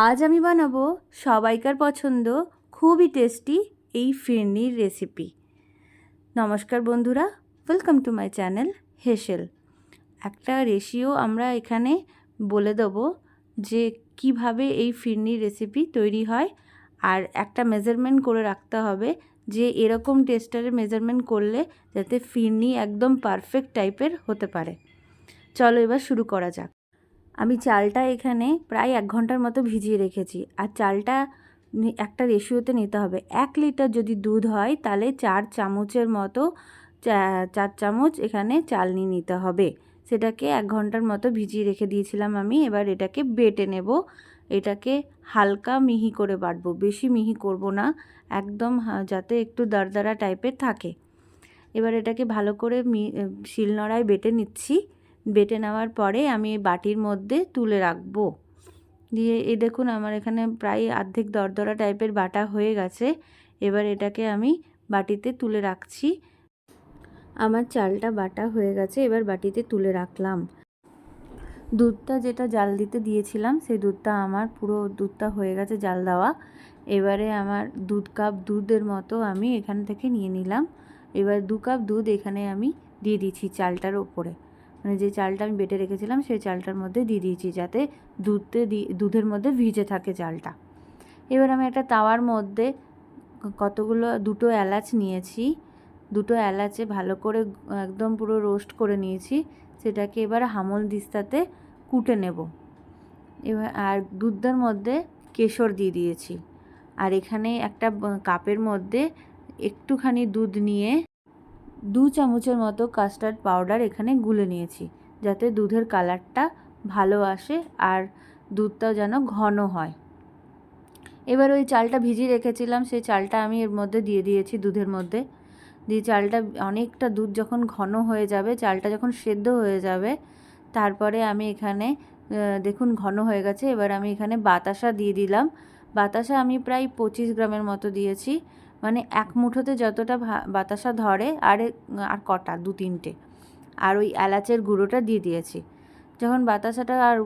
আজ আমি বানাবো সবাইকার পছন্দ খুবই টেস্টি এই ফিরনির রেসিপি। নমস্কার বন্ধুরা welcome to my channel Hesel একটা রেশিও আমরা এখানে বলে দেবো যে কীভাবে এই ফিরনির রেসিপি তৈরি হয় আর একটা মেজারমেন্ট করে রাখতে হবে যে এরকম টেস্টারে মেজারমেন্ট করলে যাতে ফিরনি একদম পারফেক্ট টাইপের হতে পারে। চলো এবার শুরু করা যাক। আমি চালটা এখানে প্রায় এক ঘণ্টার মতো ভিজিয়ে রেখেছি। আর চালটা একটা রেশিওতে নিতে হবে। এক লিটার যদি দুধ হয়, তাহলে চার চামচের মতো চার চামচ এখানে চাল নিয়ে নিতে হবে। সেটাকে এক ঘণ্টার মতো ভিজিয়ে রেখে দিয়েছিলাম আমি। এবার এটাকে বেটে নেব। এটাকে হালকা মিহি করে বাটবো। বেশি মিহি করব না। একদম যাতে একটু দারদারা টাইপের থাকে। এবার এটাকে ভালো করে মি, শিলনোড়ায় বেটে নিচ্ছি। বেটে নেওয়ার পরে আমি বাটির মধ্যে তুলে রাখব। দিয়ে এই দেখুন আমার এখানে প্রায় অর্ধেক দরদরা টাইপের বাটা হয়ে গেছে। এবার এটাকে আমি বাটিতে তুলে রাখছি। আমার চালটা বাটা হয়ে গেছে, এবার বাটিতে তুলে রাখলাম। দুধটা যেটা জাল দিতে দিয়েছিলাম, সেই দুধটা আমার পুরো দুধটা হয়ে গেছে জাল দেওয়া। এবারে আমার দুধ কাপ দুধের মতো আমি এখান থেকে নিয়ে নিলাম। এবার দু কাপ দুধ এখানে আমি দিয়ে দিচ্ছি চালটার ওপরে। মানে যে চালটা আমি বেটে রেখেছিলাম, সেই চালটার মধ্যে দিয়ে দিয়েছি যাতে দুধে দুধের মধ্যে ভিজে থাকে চালটা। এবার আমি একটা তাওয়ার মধ্যে কতগুলো, দুটো এলাচ নিয়েছি। দুটো এলাচে ভালো করে একদম পুরো রোস্ট করে নিয়েছি। সেটাকে এবার হামল দিস্তাতে কুটে নেব। এবার, আর দুধের মধ্যে কেশর দিয়ে দিয়েছি। আর এখানে একটা কাপের মধ্যে একটুখানি দুধ নিয়ে দু চামচের মতো কাস্টার্ড পাউডার এখানে গুলে নিয়েছি, যাতে দুধের কালারটা ভালো আসে আর দুধটাও যেন ঘন হয়। এবার ওই চালটা ভিজিয়ে রেখেছিলাম, সেই চালটা আমি এর মধ্যে দিয়ে দিয়েছি দুধের মধ্যে। দিয়ে চালটা অনেকটা দুধ যখন ঘন হয়ে যাবে, চালটা যখন সেদ্ধ হয়ে যাবে, তারপরে আমি এখানে দেখুন ঘন হয়ে গেছে, এবার আমি এখানে বাতাসা দিয়ে দিলাম। বাতাসা আমি প্রায় পঁচিশ গ্রামের মতো দিয়েছি। মানে এক মুঠোতে যতটা বাতাসা ধরে, আর আর কটা, দু তিনটে। আর ওই এলাচের গুঁড়োটা দিয়ে দিয়েছি। যখন বাতাসাটা আর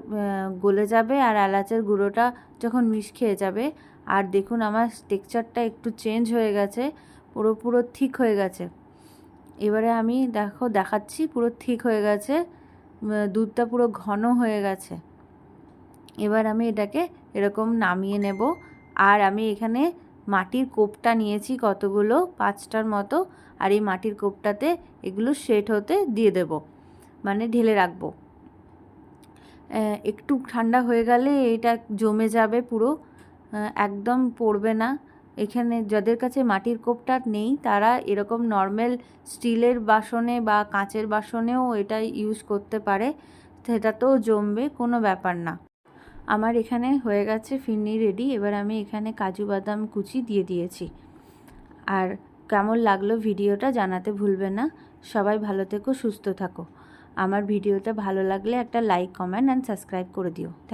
গলে যাবে, আর এলাচের গুঁড়োটা যখন মিশ খেয়ে যাবে, আর দেখুন আমার টেক্সচারটা একটু চেঞ্জ হয়ে গেছে, পুরো পুরো ঠিক হয়ে গেছে। এবারে আমি দেখো, দেখাচ্ছি, পুরো ঠিক হয়ে গেছে দুধটা পুরো ঘন হয়ে গেছে। এবার আমি এটাকে এরকম নামিয়ে নেব, আর আমি এখানে মাটির কোপটা নিয়েছি কতগুলো? পাঁচটার মতো। আর এই মাটির কোপটাতে এগুলো সেট হতে দিয়ে দেব। মানে ঢেলে রাখব। একটু ঠান্ডা হয়ে গেলে এটা জমে যাবে পুরো। একদম পড়বে না। এখানে যাদের কাছে মাটির কোপটা নেই, তারা এরকম নর্মাল স্টিলের বাসনে বা কাঁচের বাসনেও এটা ইউজ করতে পারে। সেটাতেও জমবে, কোনো ব্যাপার না। আমার এখানে হয়ে গেছে ফিরনি রেডি এবার আমি এখানে কাজু বাদাম কুচি দিয়ে দিয়েছি। আর কেমন লাগল ভিডিওটা জানাতে ভুলবে না। সবাই ভালো থেকো, সুস্থ থাকো। আমার ভিডিওটা ভালো লাগলে একটা লাইক কমেন্ট অ্যান্ড সাবস্ক্রাইব করে দিও।